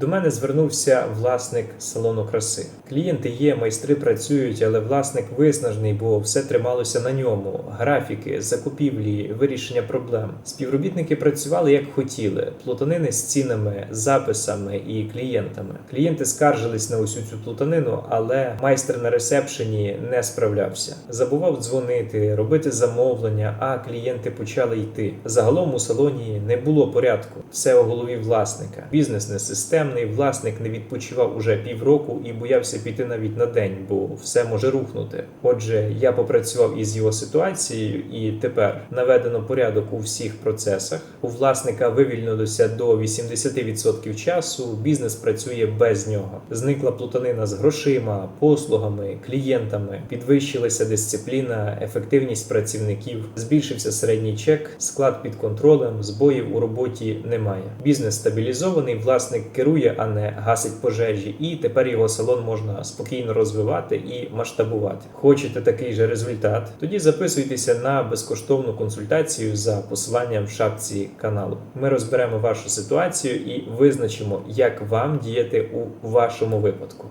До мене звернувся власник салону краси. Клієнти є, майстри працюють, але власник виснажений, бо все трималося на ньому: графіки, закупівлі, вирішення проблем. Співробітники працювали як хотіли, плутанини з цінами, записами і клієнтами. Клієнти скаржились на усю цю плутанину, але майстер на ресепшені не справлявся. Забував дзвонити, робити замовлення, а клієнти почали йти. Загалом у салоні не було порядку. Все у голові власника. Бізнес не системний, власник не відпочивав уже півроку і боявся піти навіть на день, бо все може рухнути. Отже, я попрацював із його ситуацією, і тепер наведено порядок у всіх процесах. У власника вивільнилося до 80% часу. Бізнес працює без нього. Зникла плутанина з грошима, послугами, клієнтами, підвищилася дисципліна, ефективність працівників, збільшився середній чек, склад під контролем, збоїв у роботі немає. Бізнес стабілізований, власник керує, а не гасить пожежі, і тепер його салон можна спокійно розвивати і масштабувати. Хочете такий же результат? Тоді записуйтеся на безкоштовну консультацію за посиланням в шапці каналу. Ми розберемо вашу ситуацію і визначимо, як вам діяти у вашому випадку.